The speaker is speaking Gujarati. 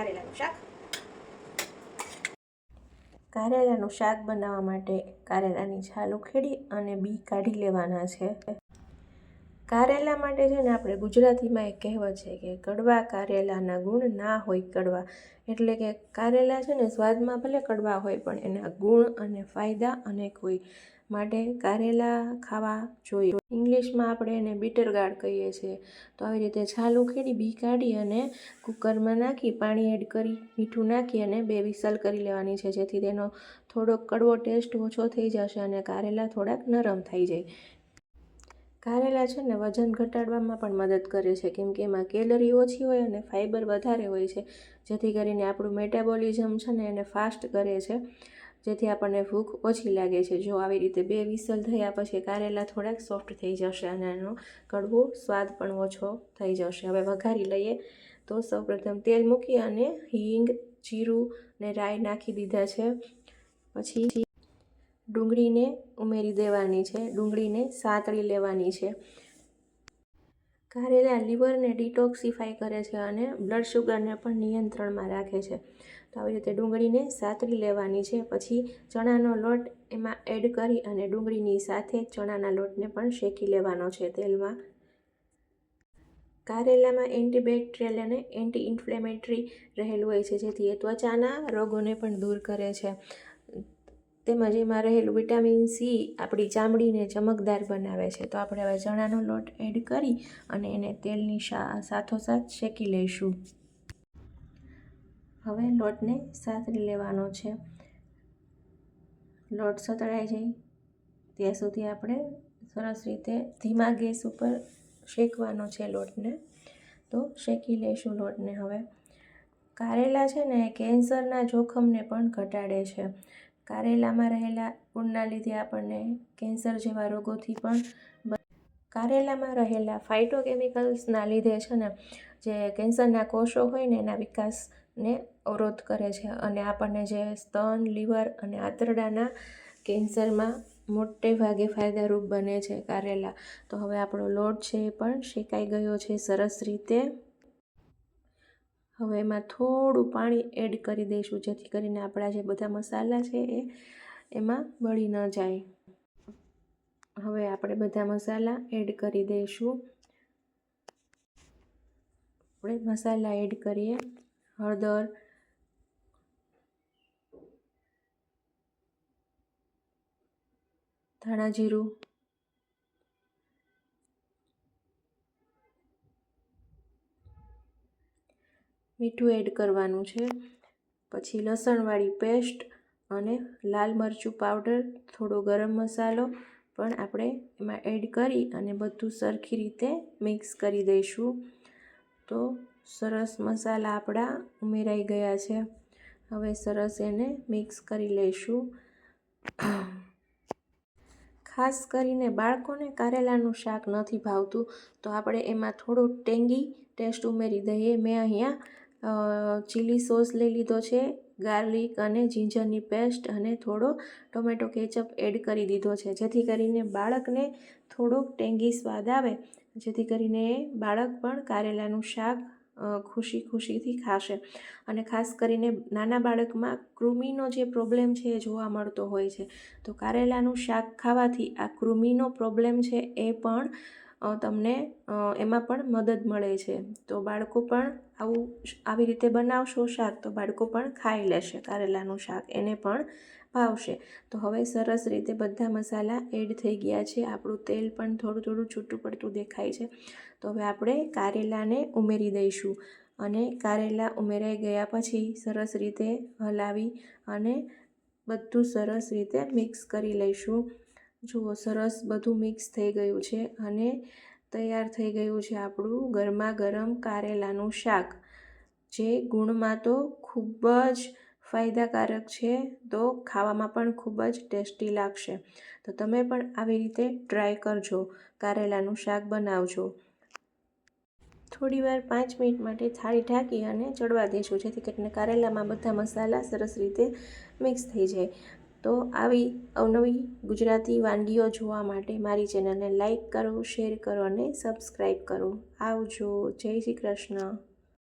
કારેલાનું શાક. કારેલાનું શાક બનાવવા માટે કારેલાની છાલ ઉખેડી અને બી કાઢી લેવાના છે. કારેલા માટે છે ને આપણે ગુજરાતીમાં એક કહેવત છે કે કડવા કારેલાના ગુણ ના હોય કડવા. એટલે કે કારેલા છે ને સ્વાદમાં ભલે કડવા હોય પણ એના ગુણ અને ફાયદા અનેક હોય. માટે કારેલા ખાવા જોઈએ. ઇંગ્લિશમાં આપણે એને બીટર ગાર્ડ કહીએ છીએ. તો આવી રીતે છાલ ઉખેડી, બી કાઢી અને કુકરમાં નાખી, પાણી એડ કરી, મીઠું નાખી અને બે વિસલ કરી લેવાની છે. જેથી તેનો થોડોક કડવો ટેસ્ટ ઓછો થઈ જશે અને કારેલા થોડાક નરમ થઈ જાય. કારેલા છે ને, વજન ઘટાડવામાં પણ મદદ કરે છે. કેમ કે એમાં કેલરી ઓછી હોય અને ફાઇબર વધારે હોય છે. જેથી કરીને આપણું મેટાબોલિઝમ છે ને, એને ફાસ્ટ કરે છે. જેથી આપણને ભૂખ ઓછી લાગે છે. જો આવી રીતે બે વિસલ થયા પછી કારેલા થોડાક સોફ્ટ થઈ જશે અને એનો કડવો સ્વાદ પણ ઓછો થઈ જશે. હવે વઘારી લઈએ. તો સૌપ્રથમ તેલ મૂકી અને હિંગ, જીરું ને રાઈ નાખી દીધા છે. પછી ડુંગળીને ઉમેરી દેવાની છે. ડુંગળીને સાતળી લેવાની છે. કારેલા લીવરને ડિટોક્સિફાય કરે છે અને બ્લડ શુગરને પણ નિયંત્રણમાં રાખે છે. તો આવી રીતે ડુંગળીને સાતરી લેવાની છે. પછી ચણાનો લોટ એમાં એડ કરી અને ડુંગળીની સાથે ચણાના લોટને પણ શેકી લેવાનો છે તેલમાં. કારેલામાં એન્ટીબેક્ટેરિયલ અને એન્ટી ઇન્ફ્લેમેટરી રહેલું હોય છે, જેથી એ ત્વચાના રોગોને પણ દૂર કરે છે. તેમજ એમાં રહેલું વિટામિન સી આપણી ચામડીને ચમકદાર બનાવે છે. તો આપણે હવે ચણાનો લોટ એડ કરી અને એને તેલની સાથોસાથ શેકી લઈશું. હવે લોટને સાતરી લેવાનો છે. લોટ સતળાઈ જાય ત્યાં સુધી આપણે સરસ રીતે ધીમા ગેસ ઉપર શેકવાનો છે લોટને. તો શેકી લઈશું લોટને હવે. કારેલા છે ને કેન્સરના જોખમને પણ ઘટાડે છે. કારેલામાં રહેલા ગુણના લીધે આપણને કેન્સર જેવા રોગોથી પણ કારેલામાં રહેલા ફાઇટોકેમિકલ્સના લીધે છે ને, જે કેન્સરના કોષો હોય ને એના વિકાસને અવરોધ કરે છે. અને આપણને જે સ્તન, લીવર અને આંતરડાના કેન્સરમાં મોટે ભાગે ફાયદારૂપ બને છે કારેલા. તો હવે આપણો લોટ છે એ પણ શેકાઈ ગયો છે સરસ રીતે. હવે એમાં થોડું પાણી એડ કરી દઈશું, જેથી કરીને આપણા જે બધા મસાલા છે એ એમાં બળી ન જાય. હવે આપણે બધા મસાલા એડ કરી દઈશું. આપણે મસાલા એડ કરીએ. હળદર. ધાણા જીરું. મીઠું એડ કરવાનું છે. પછી લસણવાળી પેસ્ટ અને લાલ મરચું પાવડર, થોડો ગરમ મસાલો પણ આપણે એમાં એડ કરી અને બધું સરખી રીતે મિક્સ કરી દઈશું. તો સરસ મસાલા આપણા ઉમેરાઈ ગયા છે. હવે સરસ એને મિક્સ કરી લઈશું. ખાસ કરીને બાળકોને કારેલાનું શાક નથી ભાવતું, તો આપણે એમાં થોડું ટેંગી ટેસ્ટ ઉમેરી દઈએ. મેં અહીંયા ચીલી સોસ લઈ લીધો છે ગાર્લિક અને જીંજરની પેસ્ટ અને થોડો ટોમેટો કેચઅપ એડ કરી દીધો છે. જેથી કરીને બાળકને થોડોક ટેંગી સ્વાદ આવે, જેથી કરીને બાળક પણ કારેલાનું શાક ખુશી ખુશીથી ખાશે. અને ખાસ કરીને નાના બાળકમાં કૃમિનો જે પ્રોબ્લેમ છે એ જોવા મળતો હોય છે. તો કારેલાનું શાક ખાવાથી આ કૃમિનો પ્રોબ્લેમ છે એ પણ તમને એમાં પણ મદદ મળે છે. તો બાળકો પણ આવું આવી રીતે બનાવશો શાક તો બાળકો પણ ખાઈ લેશે કારેલાનું શાક, એને પણ ભાવશે. તો હવે સરસ રીતે બધા મસાલા એડ થઈ ગયા છે. આપણું તેલ પણ થોડું થોડું છૂટું પડતું દેખાય છે. તો હવે આપણે કારેલાને ઉમેરી દઈશું અને કારેલા ઉમેરાઈ ગયા પછી સરસ રીતે હલાવી અને બધું સરસ રીતે મિક્સ કરી લઈશું. જુઓ, સરસ બધું મિક્સ થઈ ગયું છે અને તૈયાર થઈ ગયું છે આપણું ગરમા ગરમ કારેલાનું શાક. જે ગુણમાં તો ખૂબ જ ફાયદાકારક છે, તો ખાવામાં પણ ખૂબ જ ટેસ્ટી લાગશે. તો તમે પણ આવી રીતે ટ્રાય કરજો, કારેલાનું શાક બનાવજો. થોડીવાર પાંચ મિનિટ માટે થાળી ઢાંકી અને ચડવા દઈશું જેથી કરીને કારેલામાં બધા મસાલા સરસ રીતે મિક્સ થઈ જાય. તો આવી અવનવી ગુજરાતી વાનગીઓ જોવા માટે મારી ચેનલને લાઇક કરો, શેર કરો અને સબસ્ક્રાઈબ કરો. આવજો. જય શ્રી કૃષ્ણ.